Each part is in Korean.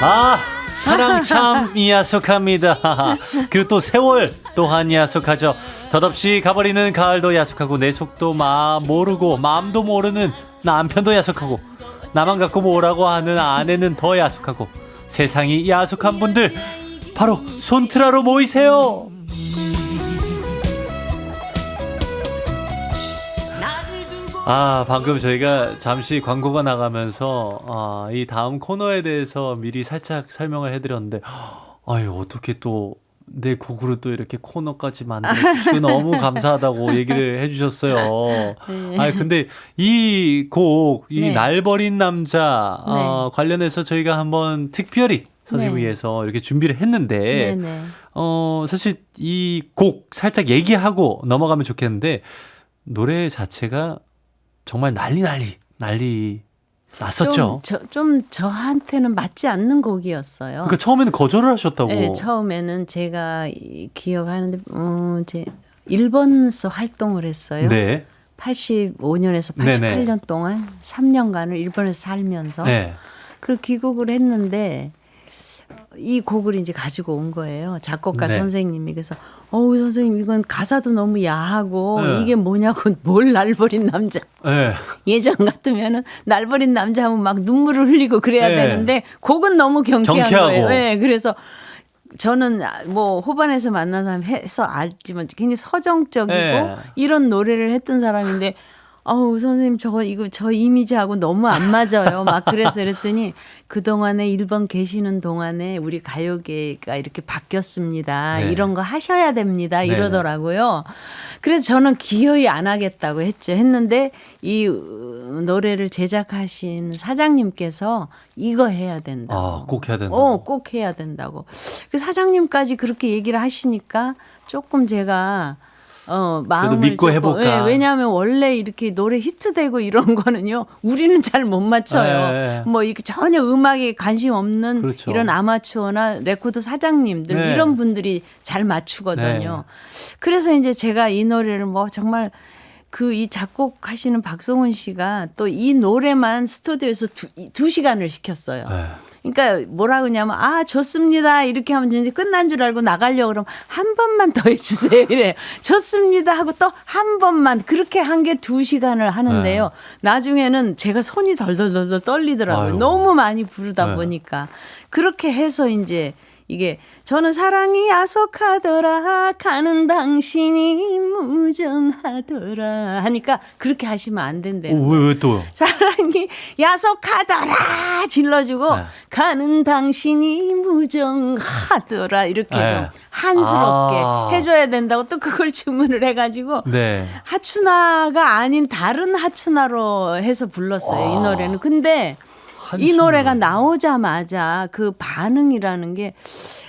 아, 사랑 참 야속합니다. 그리고 또 세월 또한 야속하죠. 덧없이 가버리는 가을도 야속하고 내 속도 마 모르고 마음도 모르는 남편도 야속하고 나만 갖고 뭐라고 하는 아내는 더 야속하고 세상이 야속한 분들 바로 손트라로 모이세요. 아, 방금 저희가 잠시 광고가 나가면서 아, 이 다음 코너에 대해서 미리 살짝 설명을 해드렸는데, 아유, 어떻게 또 내 곡으로 또 이렇게 코너까지 만들어주시고 너무 감사하다고 얘기를 해주셨어요. 네. 아, 근데 이 곡, 이 네. 날버린 남자 어, 관련해서 저희가 한번 특별히 선생님 네. 위해서 이렇게 준비를 했는데. 어, 사실 이 곡 살짝 얘기하고 넘어가면 좋겠는데, 노래 자체가 정말 난리 난리, 난리 났었죠. 좀, 저, 좀 저한테는 맞지 않는 곡이었어요. 그러니까 처음에는 거절을 하셨다고. 네, 처음에는 제가 이- 기억하는데, 어, 제 일본에서 활동을 했어요. 네. 85년에서 네네. 88년 동안 3년간을 일본에서 살면서 네. 그 귀국을 했는데 이 곡을 이제 가지고 온 거예요. 작곡가 네. 선생님이 그래서 어우 선생님 이건 가사도 너무 야하고 네. 이게 뭐냐고 뭘 날버린 남자 네. 예전 같으면은 날버린 남자 하면 막 눈물을 흘리고 그래야 네. 되는데 곡은 너무 경쾌한 경쾌하고. 거예요. 네, 그래서 저는 뭐 호반에서 만난 사람 해서 알지만 굉장히 서정적이고 네. 이런 노래를 했던 사람인데 아우 선생님 저거 이거 저 이미지하고 너무 안 맞아요. 막 그래서 그랬더니 그 동안에 일본 계시는 동안에 우리 가요계가 이렇게 바뀌었습니다. 네. 이런 거 하셔야 됩니다. 네네. 이러더라고요. 그래서 저는 기어이 안 하겠다고 했죠. 했는데 이 어, 노래를 제작하신 사장님께서 이거 해야 된다. 아, 꼭 해야 된다. 어, 꼭 해야 된다고. 그 사장님까지 그렇게 얘기를 하시니까 조금 제가 어 마음을 믿고 해볼까. 예, 왜냐하면 원래 이렇게 노래 히트되고 이런 거는요 우리는 잘 못 맞춰요. 네. 뭐 이렇게 전혀 음악에 관심 없는 그렇죠. 이런 아마추어나 레코드 사장님들 네. 이런 분들이 잘 맞추거든요. 그래서 이제 제가 이 노래를 뭐 정말 그 이 작곡하시는 박송은 씨가 또 이 노래만 스튜디오에서 두, 이- 두 시간을 시켰어요. 네. 그러니까 뭐라 그러냐면 아 좋습니다 이렇게 하면 이제 끝난 줄 알고 나가려고 그러면 한 번만 더 해주세요 이래 좋습니다 하고 또 한 번만 그렇게 한 게 두 시간을 하는데요 나중에는 제가 손이 덜덜덜덜 떨리더라고요 아유. 너무 많이 부르다 네. 보니까 그렇게 해서 이제 이게 저는 사랑이 야속하더라 가는 당신이 무정하더라 하니까 그렇게 하시면 안 된대요. 오, 왜, 왜 또요? 사랑이 야속하더라 질러주고 네. 가는 당신이 무정하더라 이렇게 네. 좀 한스럽게 아. 해줘야 된다고 또 그걸 주문을 해가지고 네. 하춘아가 아닌 다른 하춘아로 해서 불렀어요 이 와. 노래는 근데 이 한숨을. 노래가 나오자마자 그 반응이라는 게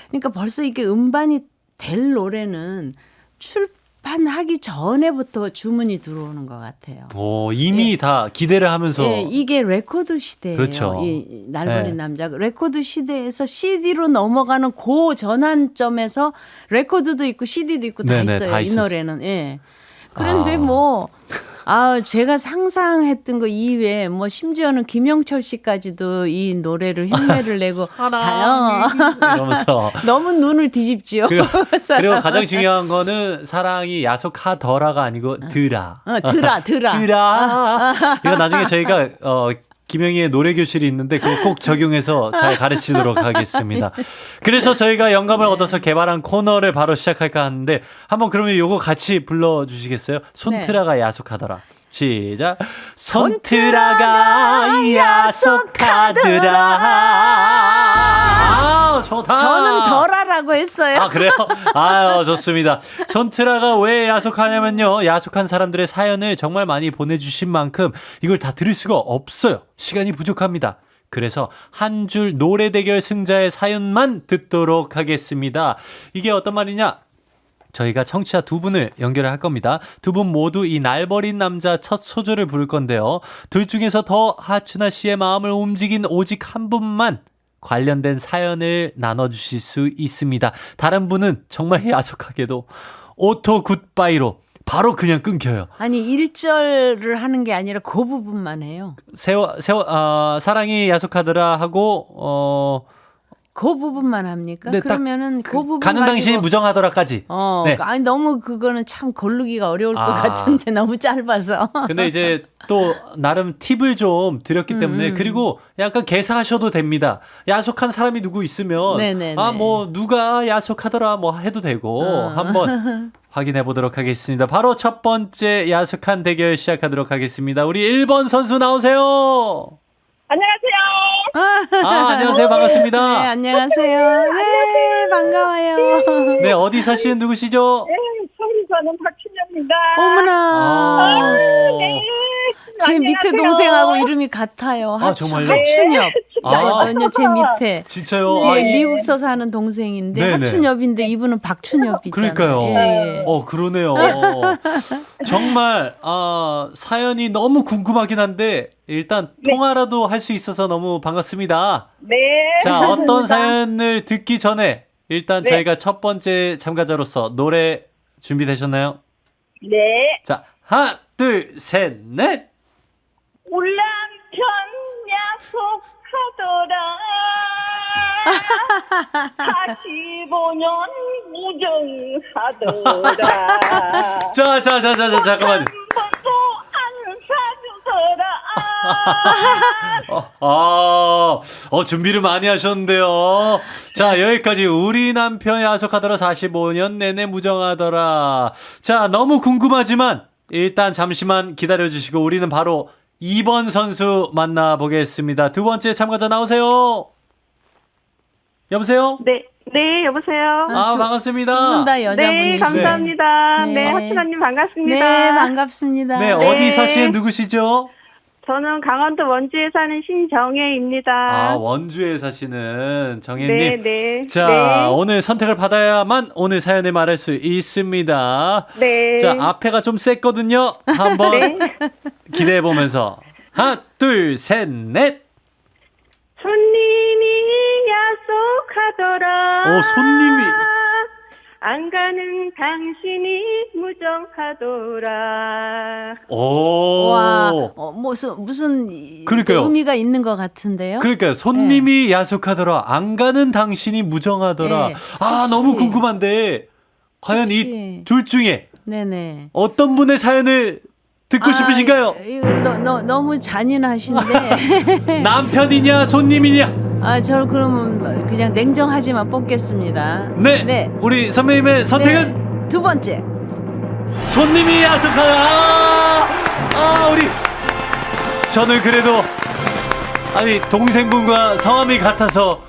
그러니까 벌써 이게 음반이 될 노래는 출판하기 전에부터 주문이 들어오는 것 같아요. 오, 이미 다 기대를 하면서. 예, 이게 레코드 시대예요. 그렇죠. 이 날버린 네. 남자 레코드 시대에서 CD로 넘어가는 고 전환점에서 레코드도 있고 CD도 있고 다 네네, 있어요. 다 이 있었어요. 노래는. 예. 그런데 아. 뭐 아, 제가 상상했던 거 이외에 뭐 심지어는 김영철 씨까지도 이 노래를 흉내를 내고 가요. 이러면서. 너무 눈을 뒤집지요. 그리고, 그리고 가장 중요한 거는 사랑이 야속하더라가 아니고 드라. 어, 드라, 드라. 드라. 이거 나중에 저희가 어 김영희의 노래 교실이 있는데 그거 꼭 적용해서 잘 가르치도록 하겠습니다. 그래서 저희가 영감을 얻어서 개발한 코너를 바로 시작할까 하는데 한번 그러면 요거 같이 불러 주시겠어요? 손트라가 야속하더라. 시작. 손트라가 야속하더라. 아, 좋다. 저는 덜하라고 했어요. 아 그래요? 아유 좋습니다. 손트라가 왜 야속하냐면요. 야속한 사람들의 사연을 정말 많이 보내주신 만큼 이걸 다 들을 수가 없어요. 시간이 부족합니다. 그래서 한 줄 노래 대결 승자의 사연만 듣도록 하겠습니다. 이게 어떤 말이냐? 저희가 청취자 두 분을 연결을 할 겁니다. 두 분 모두 이 날버린 남자 첫 소절을 부를 건데요. 둘 중에서 더 하춘아 씨의 마음을 움직인 오직 한 분만 관련된 사연을 나눠주실 수 있습니다. 다른 분은 정말 야속하게도 오토 굿바이로 바로 그냥 끊겨요. 아니 1절을 하는 게 아니라 그 부분만 해요. 세워 세워 어, 사랑이 야속하더라 하고 어 그 부분만 합니까? 네, 딱 그러면은 그, 부분 가는 당신이 무정하더라까지. 어, 네. 아니 너무 그거는 참 고르기가 어려울 아. 것 같은데 너무 짧아서. 근데 이제 또 나름 팁을 좀 드렸기 때문에 음. 그리고 약간 개사하셔도 됩니다. 야속한 사람이 누구 있으면. 아 뭐 누가 야속하더라 뭐 해도 되고 어. 한번 확인해 보도록 하겠습니다. 바로 첫 번째 야속한 대결 시작하도록 하겠습니다. 우리 1번 선수 나오세요. 안녕하세요. 아, 안녕하세요. 네, 반갑습니다. 안녕하세요. 네, 반가워요. 네, 어디 사시는 누구시죠? 네, 서울 사는 박춘영입니다. 어머나. 아, 네. 제 밑에 안녕하세요. 동생하고 이름이 같아요. 아, 하춘- 정말요? 하춘엽. 아. 거든요, 제 밑에. 진짜요? 예, 아, 이- 미국서 사는 동생인데 네네. 하춘엽인데 이분은 박춘엽이잖아요. 그러니까요. 예, 예. 어, 그러네요. 정말, 아, 사연이 너무 궁금하긴 한데, 일단 통화라도 할 수 있어서 너무 반갑습니다. 네. 자, 어떤. 사연을 듣기 전에, 일단 네. 저희가 첫 번째 참가자로서 노래 준비되셨나요? 네. 자, 하나, 둘, 셋, 넷! 울남편 약속하더라. 45년 무정하더라. 자, 자, 자, 자, 자, 잠깐만. 한 번도 안 사주더라. 어, 아, 어, 준비를 많이 하셨는데요. 자, 여기까지 우리 남편이 야속하더라 45년 내내 무정하더라. 자, 너무 궁금하지만 일단 잠시만 기다려 주시고 우리는 바로 2번 선수 만나보겠습니다. 두 번째 참가자 나오세요. 여보세요? 네. 네, 여보세요. 아, 두- 반갑습니다. 두분다 여자분이시죠? 네, 감사합니다. 네. 네, 하춘아님 반갑습니다. 네, 반갑습니다. 네, 어디 사시는 누구시죠? 저는 강원도 원주에 사는 신정혜입니다. 아, 원주에 사시는 정혜님. 네, 네. 자, 네. 오늘 선택을 받아야만 오늘 사연을 말할 수 있습니다. 네. 자, 앞에가 좀 셌거든요. 한번 네. 기대해 보면서 하나, 둘, 셋, 넷. 손님이 약속하더라. 오, 손님이. 안 가는 당신이 무정 하더라. 오. 와, 어, 무슨 무슨 이- 그러니까요. 의미가 있는 것 같은데요? 그러니까 손님이 야속하더라. 안 가는 당신이 무정하더라. 네. 아, 혹시- 너무 궁금한데 과연 이 둘 중에 네네. 어떤 분의 사연을 듣고 싶으신가요? 아, 이거 너, 너, 너무 잔인하신데. 남편이냐, 손님이냐? 아, 저 그러면 그냥 냉정하지만 뽑겠습니다. 네. 네. 우리 선배님의 선택은 네. 두 번째. 손님이 야속하다. 아, 아, 우리 저는 그래도 아니 동생분과 성함이 같아서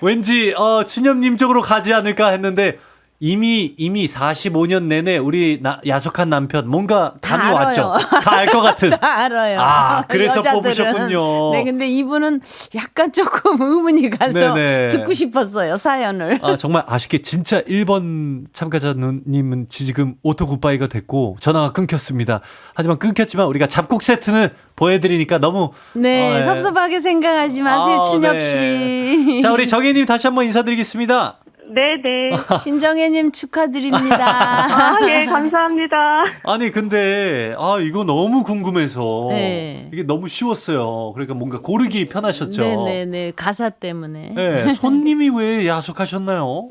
왠지 어 춘엽님 쪽으로 가지 않을까 했는데 이미 이미 45년 내내 우리 나, 야속한 남편 뭔가 다 감이 왔죠. 알아요. 다알 것 같은. 다 알아요. 아, 그래서 여자들은. 뽑으셨군요. 네, 근데 이분은 약간 조금 의문이 가서 네네. 듣고 싶었어요, 사연을. 아, 정말 아쉽게 진짜 1번 참가자님은 지금 오토 굿바이가 됐고 전화가 끊겼습니다. 하지만 끊겼지만 우리가 잡곡 세트는 보여드리니까 너무 네, 어, 예. 섭섭하게 생각하지 마세요, 아, 춘엽 네. 씨. 자, 우리 정혜님 다시 한번 인사드리겠습니다. 네, 네. 신정혜님 축하드립니다. 아, 예, 감사합니다. 아니, 근데, 아, 이거 너무 궁금해서. 네. 이게 너무 쉬웠어요. 그러니까 뭔가 고르기 편하셨죠. 네네네, 가사 때문에. 네, 손님이 왜 야속하셨나요?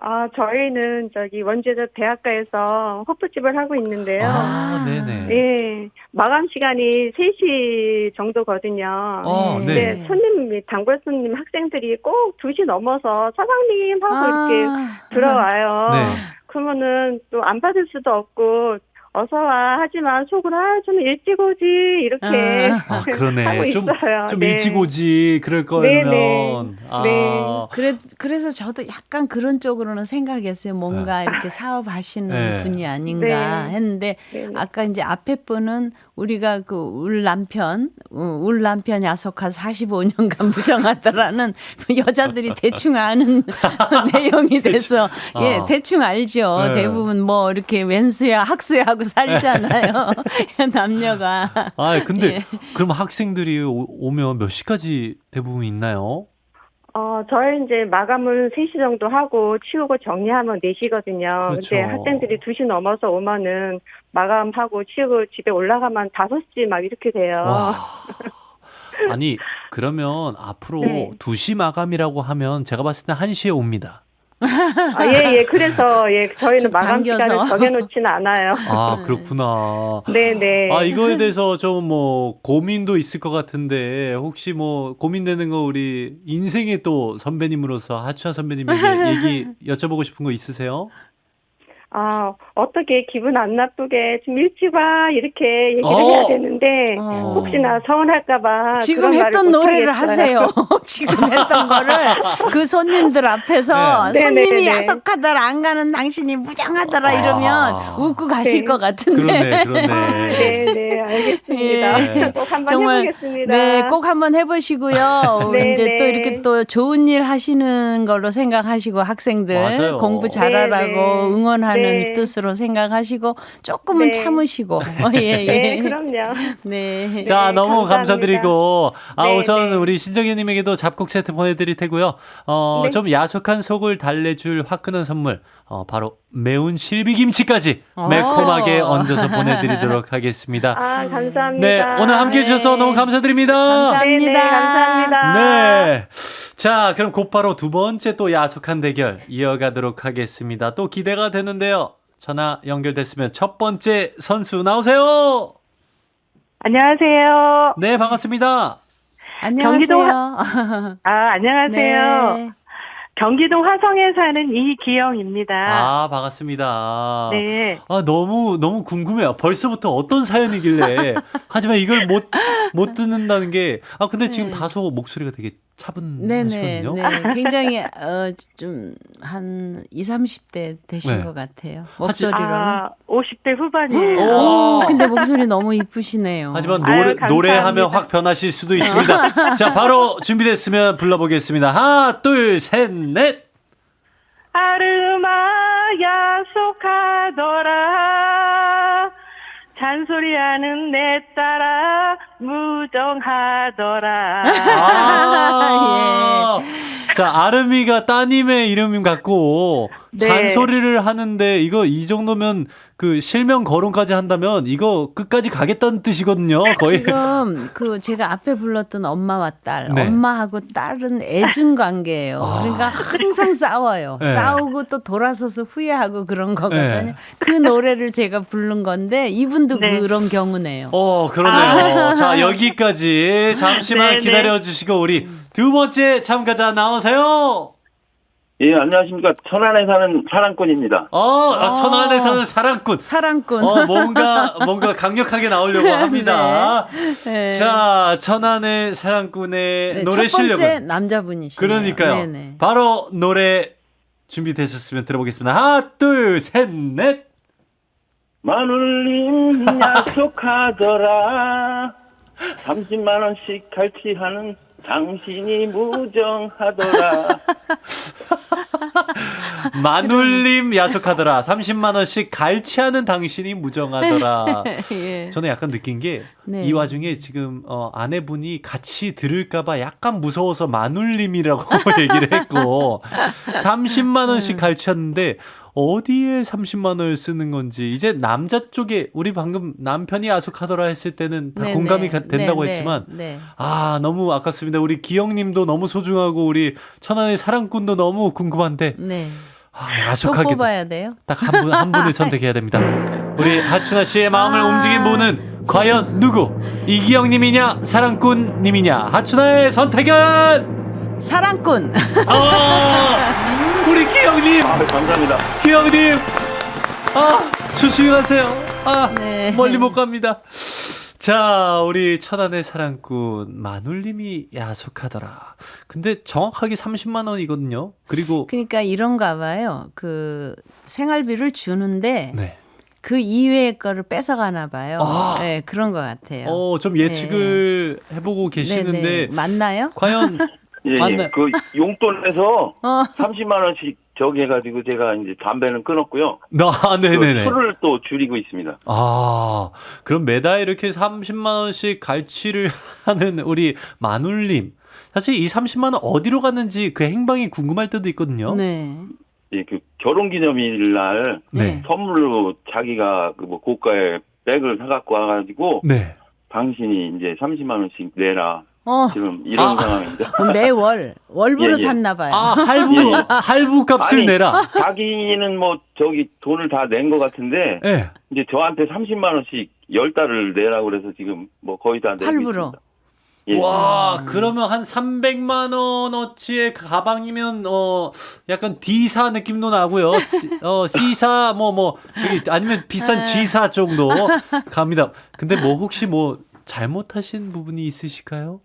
아, 저희는 저기 원주에서 대학가에서 호프집을 하고 있는데요. 아, 아. 네네. 예, 마감 시간이 3시 정도거든요. 어, 네. 근데 손님, 단골 손님 학생들이 꼭 2시 넘어서 사장님 하고 이렇게 아, 들어와요. 네. 그러면은 또 안 받을 수도 없고 어서 와 하지만 속으로 아좀 일찍 오지 이렇게 아, 그러네. 하고 좀, 있어요. 좀 네. 일찍 오지. 그럴 거면. 네. 아. 네. 그래, 그래서 저도 약간 그런 쪽으로는 생각했어요. 뭔가 이렇게 사업하시는 네. 분이 아닌가 네. 했는데 네. 아까 이제 앞에 분은 우리가 그 울 남편, 어, 울 남편 야속한 45년간 무정하더라는 여자들이 대충 아는 내용이 돼서 예, 아. 대충 알죠. 네. 대부분 뭐 이렇게 왼수야, 학수야 하고 살잖아요. 남녀가. 아, 근데 예. 그럼 학생들이 오, 오면 몇 시까지 대부분 있나요? 어 저희 이제 마감을 3시 정도 하고 치우고 정리하면 4시거든요. 그렇죠. 근데 학생들이 2시 넘어서 오면은 마감하고 치우고 집에 올라가면 5시 막 이렇게 돼요. 와. 아니 그러면 앞으로 네. 2시 마감이라고 하면 제가 봤을 때 1시에 옵니다. 아, 예, 예. 그래서, 예, 저희는 좀 마감 당겨서. 시간을 정해놓지는 않아요. 아 그렇구나. 네네. 아 이거에 대해서 좀 뭐 고민도 있을 것 같은데 혹시 뭐 고민되는 거 우리 인생의 또 선배님으로서 하추아 선배님에게 얘기 여쭤보고 싶은 거 있으세요? 아, 어떻게 기분 안 나쁘게 좀 일찍 와, 이렇게 얘기를 어. 해야 되는데, 어. 혹시나 서운할까봐. 지금 했던 못 노래를 하겠어요. 하세요. 지금 했던 거를 그 손님들 앞에서 네. 손님이 네네네. 야속하더라 안 가는 당신이 무장하더라 아. 이러면 웃고 가실 네. 것 같은데. 그러네 아, 그러네. 네, 네, 알겠습니다. 예. 꼭 한번 정말 해보겠습니다. 네, 꼭 한번 해보시고요. 네, 이제 또 네. 이렇게 또 좋은 일 하시는 걸로 생각하시고 학생들 맞아요. 공부 잘하라고 네, 네. 응원하는 네. 뜻으로 생각하시고 조금은 네. 참으시고 예, 예. 네, 그럼요. 네. 자, 네, 너무 감사합니다. 감사드리고, 아, 네, 우선 네. 우리 신정희님에게도 잡곡 세트 보내드릴 테고요. 어, 네. 좀 야속한 속을 달래줄 화끈한 선물, 어, 바로 매운 실비김치까지 어. 매콤하게 얹어서 보내드리도록 하겠습니다. 아, 감사합니다. 네, 오늘 함께 해주셔서 네. 너무 감사드립니다. 감사합니다. 네, 네, 감사합니다. 네. 자, 그럼 곧바로 두 번째 또 야속한 대결 이어가도록 하겠습니다. 또 기대가 되는데요. 전화 연결됐으면 첫 번째 선수 나오세요. 안녕하세요. 네, 반갑습니다. 안녕하세요. 아, 안녕하세요. 네. 경기도 화성에 사는 이기영입니다. 아, 반갑습니다. 네. 아, 너무, 너무 궁금해요. 벌써부터 어떤 사연이길래. 하지만 이걸 못, 못 듣는다는 게. 아, 근데 지금 네. 다소 목소리가 되게. 차분하시거든요. 네. 굉장히 어, 좀한 20, 30대 되신 네. 것 같아요. 목소리로는. 아, 50대 후반이에요. 오! 근데 목소리 너무 이쁘시네요. 하지만 아유, 노래, 감사합니다. 노래하면 확 변하실 수도 있습니다. 자, 바로 준비됐으면 불러보겠습니다. 하나, 둘, 셋, 넷. 아르마 약속하더라 잔소리하는 내 딸아 무정하더라. 아, 자, 아름이가 따님의 이름 같고 네. 잔소리를 하는데 이거 이 정도면 그 실명 거론까지 한다면 이거 끝까지 가겠다는 뜻이거든요. 거의. 지금 그 제가 앞에 불렀던 엄마와 딸, 네. 엄마하고 딸은 애증 관계예요. 아. 그러니까 항상 싸워요. 네. 싸우고 또 돌아서서 후회하고 그런 거거든요. 네. 그 노래를 제가 부른 건데 이분도 네. 그런 경우네요. 어, 그러네요. 자, 여기까지 잠시만 네, 네. 기다려 주시고 우리 두 번째 참가자 나오세요. 예, 안녕하십니까. 천안에 사는 사랑꾼입니다. 어, 아, 어. 천안에 사는 사랑꾼. 사랑꾼. 어, 뭔가 뭔가 강력하게 나오려고 합니다. 네. 자, 천안의 사랑꾼의 네, 노래 첫 번째 실력은 남자분이시네요. 그러니까요. 네네. 바로 노래 준비되셨으면 들어보겠습니다. 하나, 둘, 셋, 넷. 마눌님 약속하더라. 30만 원씩 갈취하는 당신이 무정하더라. 마눌님 야속하더라. 30만 원씩 갈취하는 당신이 무정하더라. 예. 저는 약간 느낀 게이 네. 와중에 지금 어, 아내분이 같이 들을까봐 약간 무서워서 마눌님이라고 얘기를 했고 30만 원씩 음. 갈취하는데 어디에 30만 원을 쓰는 건지 이제 남자 쪽에 우리 방금 남편이 야속하더라 했을 때는 다 네네. 공감이 가- 된다고 네네. 했지만 네. 아 너무 아깝습니다. 우리 기영님도 너무 소중하고 우리 천안의 사랑꾼도 너무 궁금한데 네. 아, 또 야속하게 뽑아야 돼요? 딱 한 분 한 분을 선택해야 됩니다. 우리 하춘아 씨의 마음을 아. 움직인 분은 과연 누구? 이기영님이냐 사랑꾼님이냐? 하춘아의 선택은 사랑꾼. 아 우리 기영님 아, 감사합니다. 기영님 아 조심히 가세요. 아 네. 멀리 못 갑니다. 자, 우리 천안의 사랑꾼 마눌님이 야속하더라. 근데 정확하게 30만 원이거든요. 그리고 그러니까 이런가 봐요. 그 생활비를 주는데 네. 그 이외의 거를 뺏어가나 봐요. 아. 네, 그런 것 같아요. 어, 좀 예측을 해보고 계시는데 네네. 맞나요? 과연 예, 맞네. 예. 그 용돈에서 어. 30만 원씩 저기 해가지고 제가 이제 담배는 끊었고요. 아, 네네네. 그 술을 또 줄이고 있습니다. 아, 그럼 매달 이렇게 30만 원씩 갈취를 하는 우리 마눌님. 사실 이 30만 원 어디로 갔는지 그 행방이 궁금할 때도 있거든요. 네. 예, 그 결혼 기념일 날 네. 선물로 자기가 그 뭐 고가의 백을 사갖고 와가지고 네. 당신이 이제 30만 원씩 내라. 어. 지금 이런 아. 상황입니다. 매월 월부로 예, 예. 샀나 봐요. 아, 할부, 예, 예. 할부 값을 아니, 내라. 자기는 뭐 저기 돈을 다 낸 것 같은데 예. 이제 저한테 30만 원씩 열 달을 내라고 그래서 지금 뭐 거의 다 내고 할부로. 있습니다. 예. 와, 그러면 한 300만 원어치의 가방이면 어 약간 D사 느낌도 나고요. C- 어 C사 뭐 뭐 아니면 비싼 G사 정도 갑니다. 근데 뭐 혹시 뭐 잘못하신 부분이 있으실까요?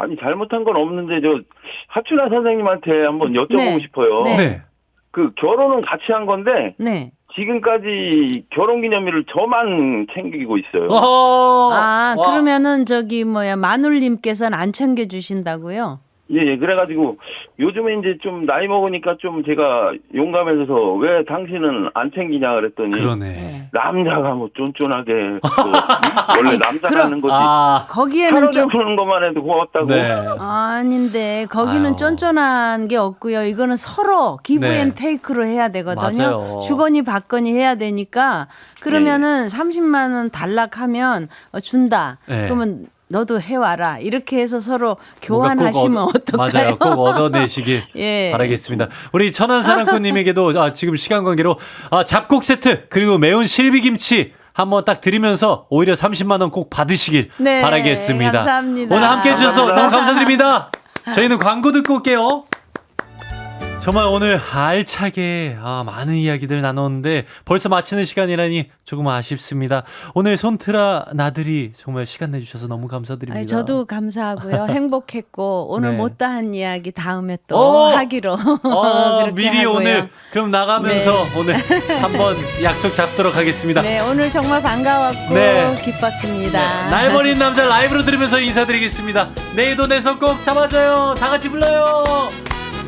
아니 잘못한 건 없는데 저 하춘아 선생님한테 한번 여쭤보고 네. 싶어요. 네. 그 결혼은 같이 한 건데 네. 지금까지 결혼기념일을 저만 챙기고 있어요. 어허. 아, 와. 그러면은 저기 뭐야 마눌님께서는 안 챙겨 주신다고요? 예, 예. 그래가지고 요즘에 이제 좀 나이 먹으니까 좀 제가 용감해져서 왜 당신은 안 챙기냐 그랬더니 그러네. 남자가 뭐 쫀쫀하게 또 원래 남자가 하는 거지. 아, 거기에는 좀 살아주는 것만 해도 고맙다고. 네. 아닌데 거기는 아유. 쫀쫀한 게 없고요. 이거는 서로 기브 네. 앤 테이크로 해야 되거든요. 맞아요. 주거니 받거니 해야 되니까 그러면은 30만 원 단락하면 어, 준다. 네. 그러면 너도 해와라. 이렇게 해서 서로 교환하시면 얻- 어떨까요? 맞아요. 꼭 얻어내시길 예. 바라겠습니다. 우리 천안사랑꾼님에게도 아, 지금 시간 관계로 아, 잡곡 세트 그리고 매운 실비김치 한번 딱 드리면서 오히려 30만 원 꼭 받으시길 네, 바라겠습니다. 감사합니다. 오늘 함께 해 주셔서 감사합니다. 너무 감사드립니다. 저희는 광고 듣고 올게요. 정말 오늘 알차게 아, 많은 이야기들 나눴는데 벌써 마치는 시간이라니 조금 아쉽습니다. 오늘 손트라 나들이 정말 시간 내주셔서 너무 감사드립니다. 아니, 저도 감사하고요. 행복했고 오늘 네. 못다한 이야기 다음에 또 오! 하기로 어, 미리 하고요. 오늘 그럼 나가면서 오늘 한번 약속 잡도록 하겠습니다. 네, 오늘 정말 반가웠고 네. 기뻤습니다. 네, 날 버린 남자 라이브로 들으면서 인사드리겠습니다. 내일도 내손꼭 잡아줘요. 다 같이 불러요.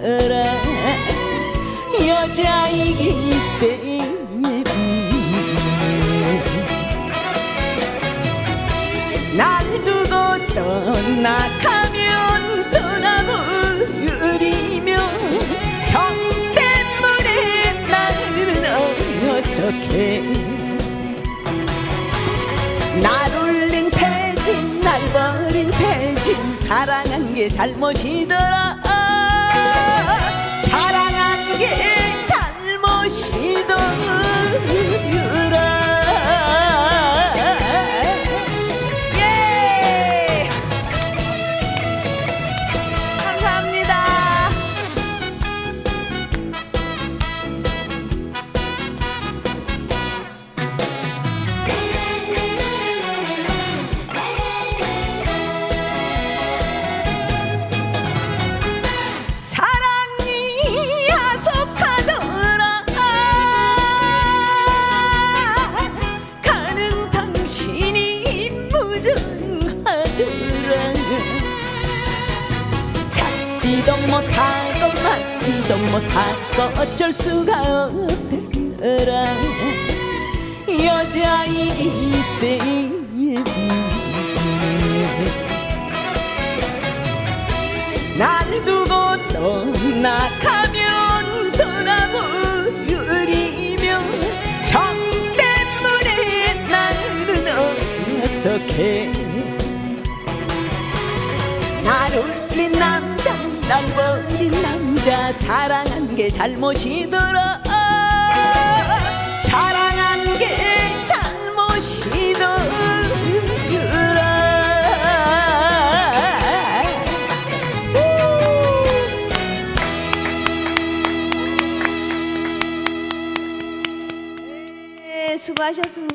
더라 여자이기 때문에. 날 두고 떠나가면 떠나버리며 정 때문에 나는 어떻게? 날 울린 태진 날 버린 태진 사랑한 게 잘못이더라 게 잘못이더 어쩔 수가 없더라. 여자이기 때문에 날 두고 떠나가면 떠나버리며 정 때문에 나는 어떻게 날 울린 남자 날버 린 남자 사랑한 게 잘못이더라 사랑한 게 잘못이더라 네, 수고하셨습니다.